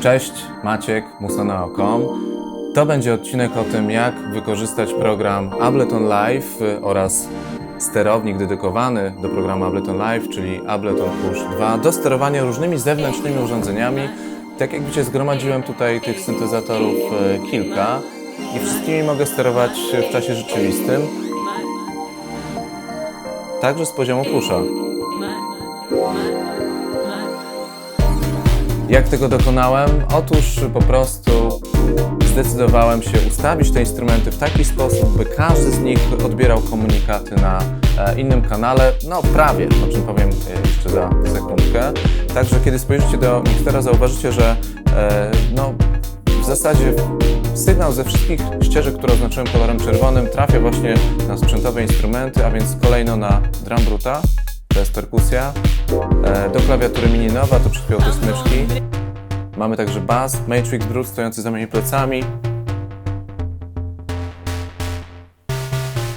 Cześć, Maciek, musonao.com. To będzie odcinek o tym, jak wykorzystać program Ableton Live y, oraz sterownik dedykowany do programu Ableton Live, czyli Ableton Push 2, do sterowania różnymi zewnętrznymi urządzeniami. Tak jak widzicie, zgromadziłem tutaj tych syntezatorów y, kilka i wszystkimi mogę sterować w czasie rzeczywistym, także z poziomu pusha. Jak tego dokonałem? Otóż po prostu zdecydowałem się ustawić te instrumenty w taki sposób, by każdy z nich odbierał komunikaty na e, innym kanale, no prawie, o czym powiem e, jeszcze za sekundkę. Także kiedy spojrzycie do miksera, zauważycie, że e, no, w zasadzie sygnał ze wszystkich ścieżek, które oznaczyłem kolorem czerwonym, trafia właśnie na sprzętowe instrumenty, a więc kolejno na drum bruta, to jest perkusja, e, do klawiatury mini nowa, to przed smyczki. Mamy także bas, Matrix Brute stojący za moimi plecami.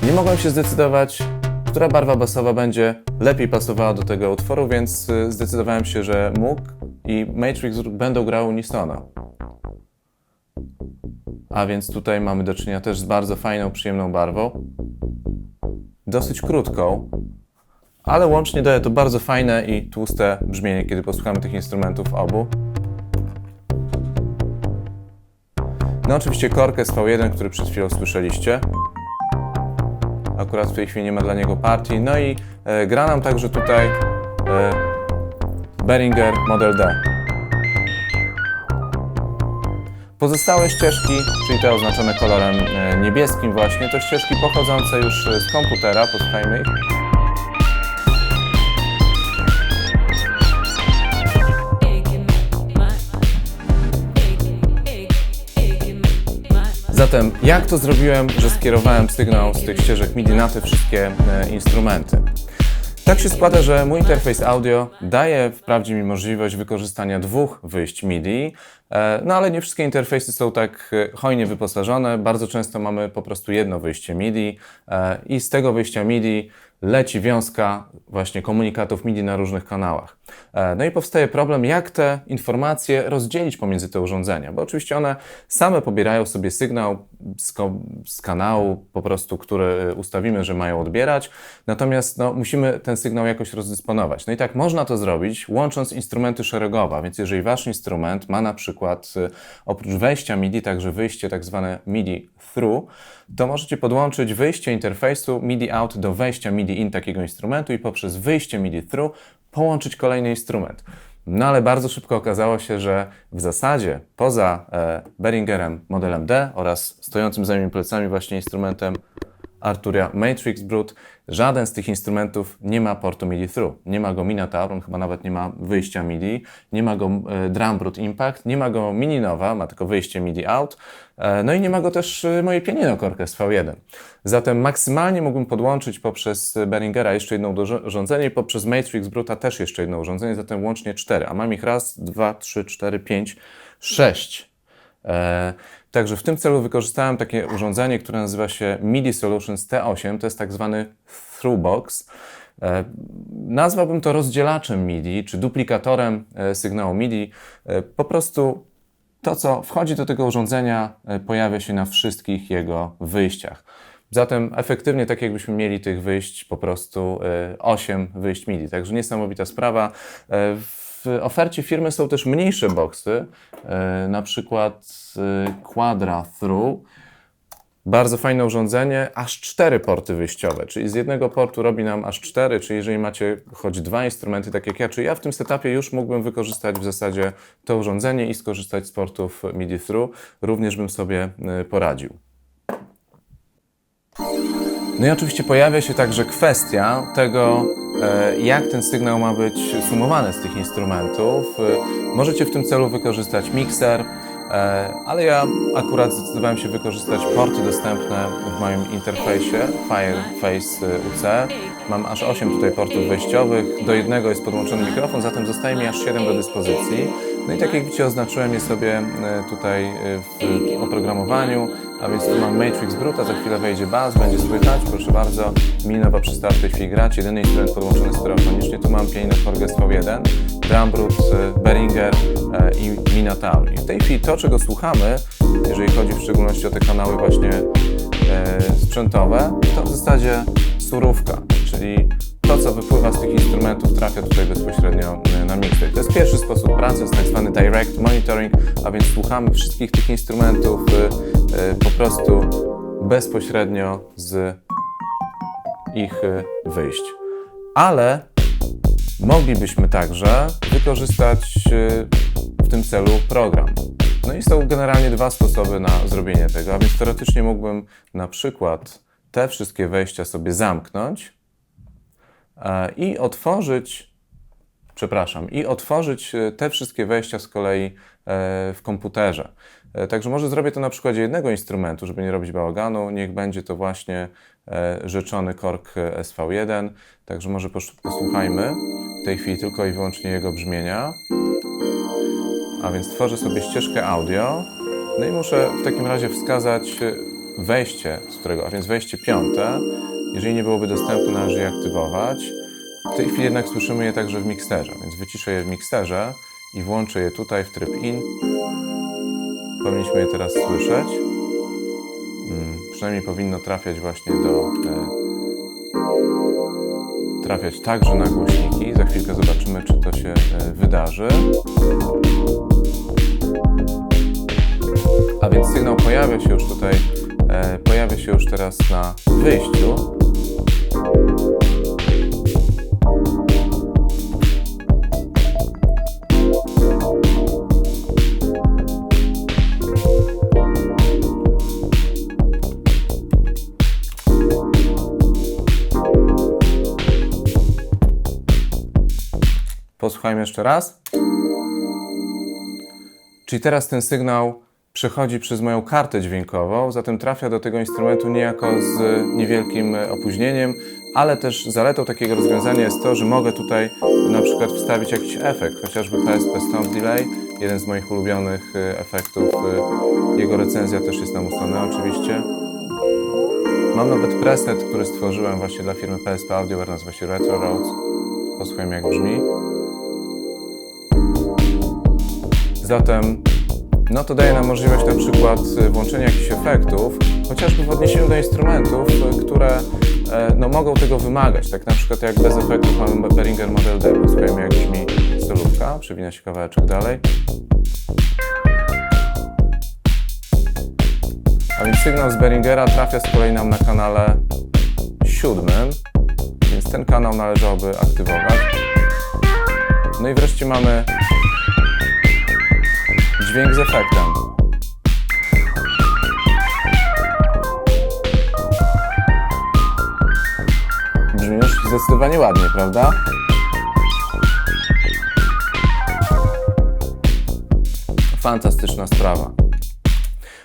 Nie mogłem się zdecydować, która barwa basowa będzie lepiej pasowała do tego utworu, więc y, zdecydowałem się, że Moog i Matrix będą grały unisono. A więc tutaj mamy do czynienia też z bardzo fajną, przyjemną barwą. Dosyć krótką, ale łącznie daje to bardzo fajne i tłuste brzmienie, kiedy posłuchamy tych instrumentów obu. No oczywiście korkę z V1, który przed chwilą słyszeliście. Akurat w tej chwili nie ma dla niego partii. No i e, gra nam także tutaj e, Behringer Model D. Pozostałe ścieżki, czyli te oznaczone kolorem e, niebieskim właśnie, to ścieżki pochodzące już e, z komputera, posłuchajmy ich. Zatem jak to zrobiłem, że skierowałem sygnał z tych ścieżek MIDI na te wszystkie e, instrumenty? Tak się składa, że mój interfejs audio daje wprawdzie mi możliwość wykorzystania dwóch wyjść MIDI, e, no ale nie wszystkie interfejsy są tak e, hojnie wyposażone. Bardzo często mamy po prostu jedno wyjście MIDI i z tego wyjścia MIDI leci wiązka właśnie komunikatów MIDI na różnych kanałach. E, No i powstaje problem, jak te informacje rozdzielić pomiędzy te urządzenia, bo oczywiście one same pobierają sobie sygnał z, z kanału po prostu, który e, ustawimy, że mają odbierać, natomiast no, musimy ten sygnał jakoś rozdysponować. No i tak można to zrobić, łącząc instrumenty szeregowo, a więc jeżeli wasz instrument ma na przykład e, oprócz wejścia MIDI także wyjście tak zwane MIDI through, to możecie podłączyć wyjście interfejsu MIDI out do wejścia MIDI in takiego instrumentu i poprzez wyjście MIDI through połączyć kolejny instrument. No ale bardzo szybko okazało się, że w zasadzie poza e, Behringerem modelem D oraz stojącym za moimi plecami właśnie instrumentem Arturia Matrix Brute, żaden z tych instrumentów nie ma portu MIDI through. Nie ma go Minotaur, chyba nawet nie ma wyjścia MIDI, nie ma go e, Drum Brute Impact, nie ma go Mini Nova, ma tylko wyjście MIDI out, e, no i nie ma go też e, moje pianino Korkę z V1. Zatem maksymalnie mógłbym podłączyć poprzez Behringera jeszcze jedno urządzenie i poprzez Matrix Bruta też jeszcze jedno urządzenie, zatem łącznie cztery, a mam ich raz, dwa, trzy, cztery, pięć, sześć. E, Także w tym celu wykorzystałem takie urządzenie, które nazywa się MIDI Solutions T8. To jest tak zwany Throughbox. E, Nazwałbym to rozdzielaczem MIDI, czy duplikatorem e, sygnału MIDI. Po prostu to, co wchodzi do tego urządzenia, pojawia się na wszystkich jego wyjściach. Zatem efektywnie, tak jakbyśmy mieli tych wyjść po prostu 8 wyjść MIDI. Także niesamowita sprawa. W ofercie firmy są też mniejsze boxy, e, na przykład e, Quadra Through. Bardzo fajne urządzenie, aż cztery porty wyjściowe, czyli z jednego portu robi nam aż cztery, czyli jeżeli macie choć dwa instrumenty, tak jak ja, czy ja w tym setupie już mógłbym wykorzystać w zasadzie to urządzenie i skorzystać z portów MIDI Through, również bym sobie e, poradził. No i oczywiście pojawia się także kwestia tego, jak ten sygnał ma być sumowany z tych instrumentów. E, Możecie w tym celu wykorzystać mikser, e, ale ja akurat zdecydowałem się wykorzystać porty dostępne w moim interfejsie Fireface UC, Mam aż 8 tutaj portów wejściowych, do jednego jest podłączony mikrofon, zatem zostaje mi aż 7 do dyspozycji. No i tak jak widzicie oznaczyłem je sobie e, tutaj e, w oprogramowaniu, a więc tu mam Matrix Bruta, za chwilę wejdzie bass, będzie słychać, proszę bardzo, Minowa przestała w tej chwili grać, jedyny instrument podłączony stereofonicznie, tu mam pianino Forges V1, Drumbrut, Behringer i Minotaur. I w tej chwili to, czego słuchamy, jeżeli chodzi w szczególności o te kanały właśnie sprzętowe, to w zasadzie surówka, czyli to, co wypływa z tych instrumentów, trafia tutaj bezpośrednio e, na mixtape. To jest pierwszy sposób pracy, jest tak zwany direct monitoring, a więc słuchamy wszystkich tych instrumentów e, e, po prostu bezpośrednio z ich wyjść. Ale moglibyśmy także wykorzystać w tym celu program. No i są generalnie dwa sposoby na zrobienie tego, a więc teoretycznie mógłbym na przykład te wszystkie wejścia sobie zamknąć i otworzyć, przepraszam, i otworzyć e, te wszystkie wejścia z kolei e, w komputerze. Także może zrobię to na przykładzie jednego instrumentu, żeby nie robić bałaganu. Niech będzie to właśnie rzeczony kork SV1. Także może posłuchajmy w tej chwili tylko i wyłącznie jego brzmienia. A więc tworzę sobie ścieżkę audio. No i muszę w takim razie wskazać wejście, z którego, a więc wejście piąte, jeżeli nie byłoby dostępu, należy je aktywować. W tej chwili jednak słyszymy je także w miksterze, więc wyciszę je w miksterze i włączę je tutaj w tryb in. Powinniśmy je teraz słyszeć. Hmm, przynajmniej powinno trafiać właśnie do. E, trafiać także na głośniki. Za chwilkę zobaczymy, czy to się e, wydarzy. A więc sygnał pojawia się już tutaj E, pojawia się już teraz na wyjściu. Posłuchajmy jeszcze raz. Czyli teraz ten sygnał przechodzi przez moją kartę dźwiękową, zatem trafia do tego instrumentu niejako z niewielkim opóźnieniem, ale też zaletą takiego rozwiązania jest to, że mogę tutaj na przykład wstawić jakiś efekt, chociażby PSP Stomp Delay, jeden z moich ulubionych y, efektów. Y, jego recenzja też jest nam ustalona oczywiście. Mam nawet preset, który stworzyłem właśnie dla firmy PSP Audio, nazywa się Retro Roads. Posłuchajmy jak brzmi. Zatem no to daje nam możliwość na przykład y, włączenia jakichś efektów, chociażby w odniesieniu do instrumentów, y, które e, no, mogą tego wymagać. Tak na przykład jak bez efektów mamy Behringer Model D, posłuchajmy jak brzmi solówka, przewina się kawałeczek dalej. A więc sygnał z Behringera trafia z kolei nam na kanale siódmym, więc ten kanał należałoby aktywować. No i wreszcie mamy dźwięk z efektem. Brzmi już zdecydowanie ładnie, prawda? Fantastyczna sprawa.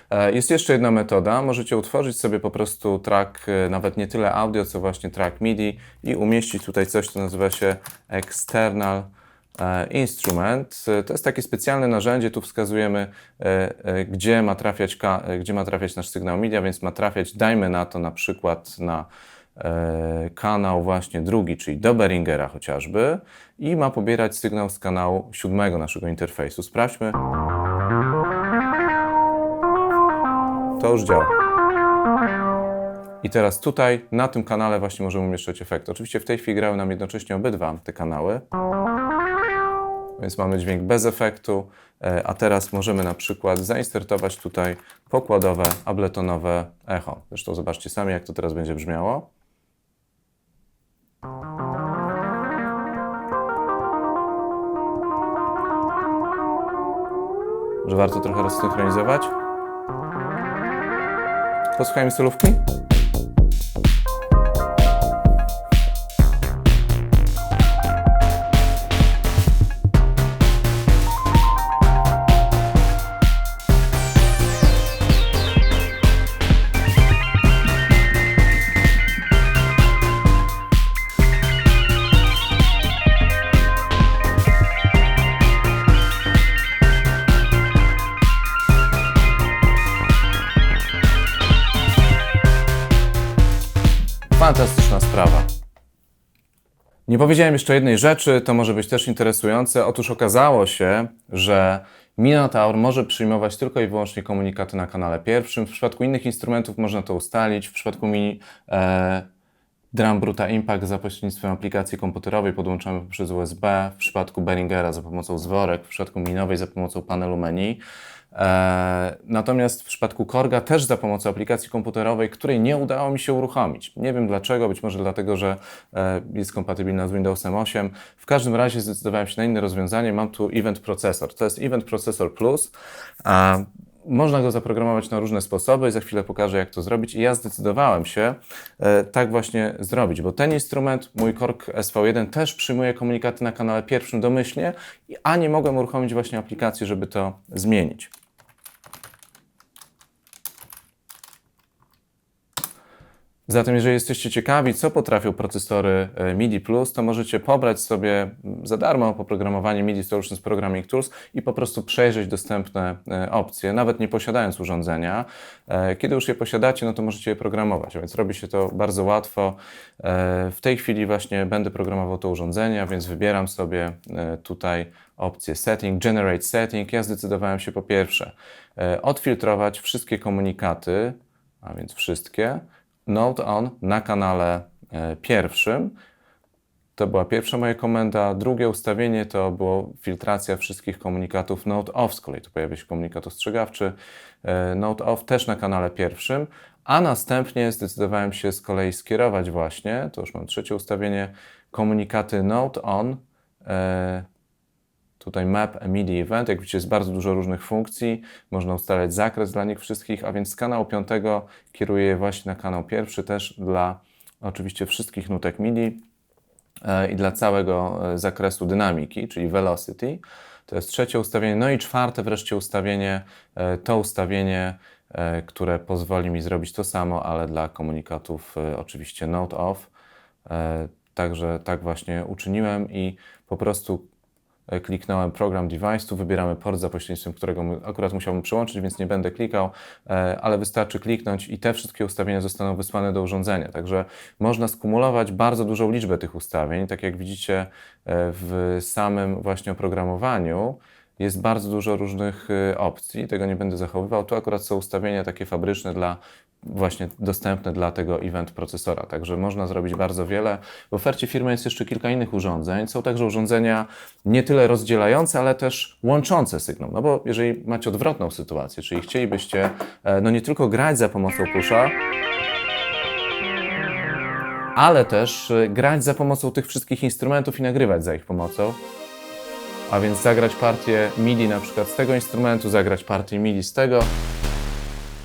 E, jest jeszcze jedna metoda. Możecie utworzyć sobie po prostu track, e, nawet nie tyle audio, co właśnie track MIDI i umieścić tutaj coś, co nazywa się external instrument. E, to jest takie specjalne narzędzie, tu wskazujemy, e, gdzie ma trafiać, gdzie ma trafiać nasz sygnał MIDI, więc ma trafiać, dajmy na to na przykład na kanał właśnie drugi, czyli do Beringera chociażby i ma pobierać sygnał z kanału siódmego naszego interfejsu. Sprawdźmy. To już działa. I teraz tutaj, na tym kanale właśnie możemy umieszczać efekt. Oczywiście w tej chwili grały nam jednocześnie obydwa te kanały więc mamy dźwięk bez efektu, e, a teraz możemy na przykład zainsertować tutaj pokładowe, abletonowe echo. Zresztą zobaczcie sami, jak to teraz będzie brzmiało. Że warto trochę rozsynchronizować. Posłuchajmy solówki. Nie powiedziałem jeszcze jednej rzeczy, to może być też interesujące. Otóż okazało się, że Minotaur może przyjmować tylko i wyłącznie komunikaty na kanale pierwszym. W przypadku innych instrumentów można to ustalić. W przypadku Mini e, Drum Bruta Impact za pośrednictwem aplikacji komputerowej podłączamy poprzez USB. W przypadku Behringera za pomocą zworek. W przypadku Minowej za pomocą panelu menu. E, natomiast w przypadku Korga też za pomocą aplikacji komputerowej, której nie udało mi się uruchomić. Nie wiem dlaczego, być może dlatego, że e, jest kompatybilna z Windowsem 8. W każdym razie zdecydowałem się na inne rozwiązanie. Mam tu Event Processor. To jest Event Processor Plus. Można go zaprogramować na różne sposoby i za chwilę pokażę, jak to zrobić. I ja zdecydowałem się e, tak właśnie zrobić, bo ten instrument, mój Korg SV1, też przyjmuje komunikaty na kanale pierwszym domyślnie, a nie mogłem uruchomić właśnie aplikacji, żeby to zmienić. Zatem, jeżeli jesteście ciekawi, co potrafią procesory e, MIDI Plus, to możecie pobrać sobie za darmo oprogramowanie MIDI Solutions Programming Tools i po prostu przejrzeć dostępne e, opcje, nawet nie posiadając urządzenia. E, kiedy już je posiadacie, no to możecie je programować, więc robi się to bardzo łatwo. W tej chwili właśnie będę programował to urządzenie, więc wybieram sobie tutaj opcję Setting, Generate Setting. Ja zdecydowałem się po pierwsze odfiltrować wszystkie komunikaty, a więc wszystkie, Note On na kanale e, pierwszym. To była pierwsza moja komenda. Drugie ustawienie to było filtracja wszystkich komunikatów Note Off. Z kolei tu pojawia się komunikat ostrzegawczy e, Note Off też na kanale pierwszym. A następnie zdecydowałem się z kolei skierować właśnie, to już mam trzecie ustawienie, komunikaty Note On e, Tutaj Map MIDI Event, jak widzicie jest bardzo dużo różnych funkcji, można ustalać zakres dla nich wszystkich, a więc z kanału piątego kieruję je właśnie na kanał pierwszy też dla oczywiście wszystkich nutek MIDI e, i dla całego e, zakresu dynamiki, czyli velocity. To jest trzecie ustawienie. No i czwarte wreszcie ustawienie, e, to ustawienie, które pozwoli mi zrobić to samo, ale dla komunikatów oczywiście note off. Także tak właśnie uczyniłem i po prostu kliknąłem program device, tu wybieramy port, za pośrednictwem którego akurat musiałbym przyłączyć, więc nie będę klikał, e, ale wystarczy kliknąć i te wszystkie ustawienia zostaną wysłane do urządzenia. Także można skumulować bardzo dużą liczbę tych ustawień. Tak jak widzicie e, w samym właśnie oprogramowaniu, jest bardzo dużo różnych opcji, tego nie będę zachowywał. Tu akurat są ustawienia takie fabryczne dla właśnie dostępne dla tego event procesora. Także można zrobić bardzo wiele. W ofercie firmy jest jeszcze kilka innych urządzeń. Są także urządzenia nie tyle rozdzielające, ale też łączące sygnał. No bo jeżeli macie odwrotną sytuację, czyli chcielibyście e, no nie tylko grać za pomocą pusha, ale też e, grać za pomocą tych wszystkich instrumentów i nagrywać za ich pomocą. A więc zagrać partię MIDI na przykład z tego instrumentu, zagrać partię MIDI z tego,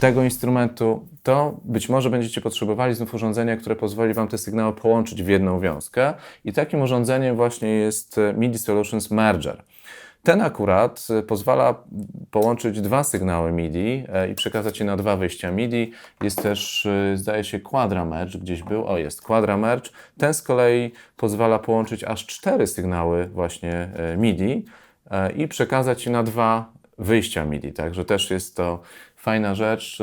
tego instrumentu, to być może będziecie potrzebowali znów urządzenia, które pozwoli Wam te sygnały połączyć w jedną wiązkę. I takim urządzeniem właśnie jest MIDI Solutions Merger. Ten akurat pozwala połączyć dwa sygnały MIDI e, i przekazać je na dwa wyjścia MIDI. Jest też, e, zdaje się, Quadra Merge, gdzieś był. O, jest Quadra Merge. Ten z kolei pozwala połączyć aż cztery sygnały właśnie e, MIDI i przekazać je na dwa wyjścia MIDI. Także też jest to fajna rzecz.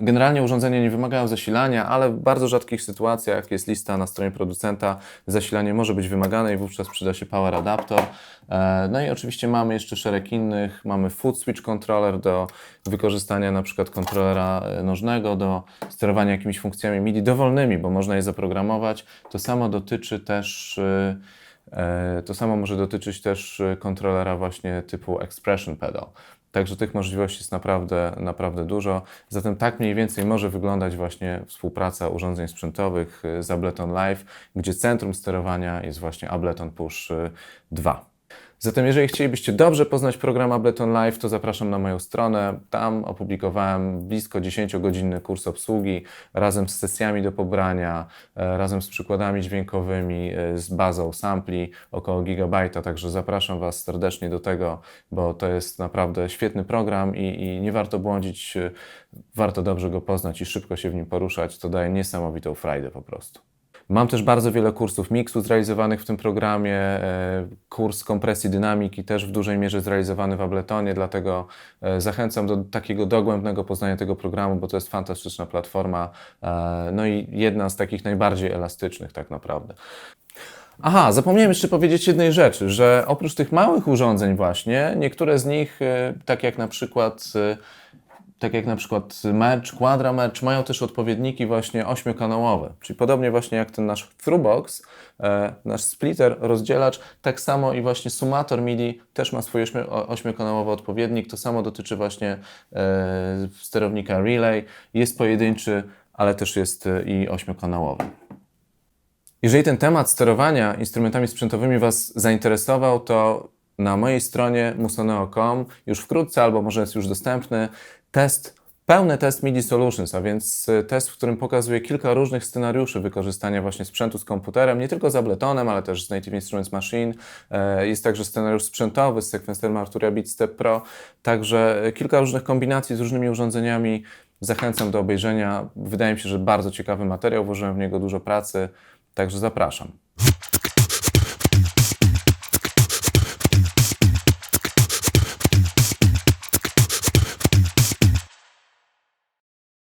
Generalnie urządzenia nie wymagają zasilania, ale w bardzo rzadkich sytuacjach jest lista na stronie producenta. Zasilanie może być wymagane i wówczas przyda się power adapter. E, no i oczywiście mamy jeszcze szereg innych. Mamy foot switch controller do wykorzystania na przykład kontrolera e, nożnego do sterowania jakimiś funkcjami MIDI dowolnymi, bo można je zaprogramować. To samo dotyczy też e, to samo może dotyczyć też kontrolera właśnie typu Expression Pedal. Także tych możliwości jest naprawdę, naprawdę dużo. Zatem tak mniej więcej może wyglądać właśnie współpraca urządzeń sprzętowych z Ableton Live, gdzie centrum sterowania jest właśnie Ableton Push 2. Zatem jeżeli chcielibyście dobrze poznać program Ableton Live, to zapraszam na moją stronę. Tam opublikowałem blisko 10-godzinny kurs obsługi razem z sesjami do pobrania, e, razem z przykładami dźwiękowymi, e, z bazą sampli około gigabajta, także zapraszam Was serdecznie do tego, bo to jest naprawdę świetny program i, i nie warto błądzić, warto dobrze go poznać i szybko się w nim poruszać. To daje niesamowitą frajdę po prostu. Mam też bardzo wiele kursów miksu zrealizowanych w tym programie. e, Kurs kompresji dynamiki też w dużej mierze zrealizowany w Abletonie, dlatego e, zachęcam do takiego dogłębnego poznania tego programu, bo to jest fantastyczna platforma. e, No i jedna z takich najbardziej elastycznych tak naprawdę. Aha, zapomniałem jeszcze powiedzieć jednej rzeczy, że oprócz tych małych urządzeń właśnie, niektóre z nich, tak jak na przykład tak jak na przykład Merch, Quadra Merch, mają też odpowiedniki właśnie ośmiokanałowe. Czyli podobnie właśnie jak ten nasz Thrubox, e, nasz splitter, rozdzielacz, tak samo i właśnie Sumator MIDI też ma swój ośmiokanałowy odpowiednik. To samo dotyczy właśnie e, sterownika Relay. Jest pojedynczy, ale też jest e, i ośmiokanałowy. Jeżeli ten temat sterowania instrumentami sprzętowymi Was zainteresował, to na mojej stronie musoneo.com już wkrótce, albo może jest już dostępny, test, pełny test MIDI Solutions, a więc y, test, w którym pokazuję kilka różnych scenariuszy wykorzystania właśnie sprzętu z komputerem, nie tylko z Abletonem, ale też z Native Instruments Machine. E, Jest także scenariusz sprzętowy z sekwencerem Arturia Beatstep Pro, także y, kilka różnych kombinacji z różnymi urządzeniami. Zachęcam do obejrzenia. Wydaje mi się, że bardzo ciekawy materiał, włożyłem w niego dużo pracy, także zapraszam.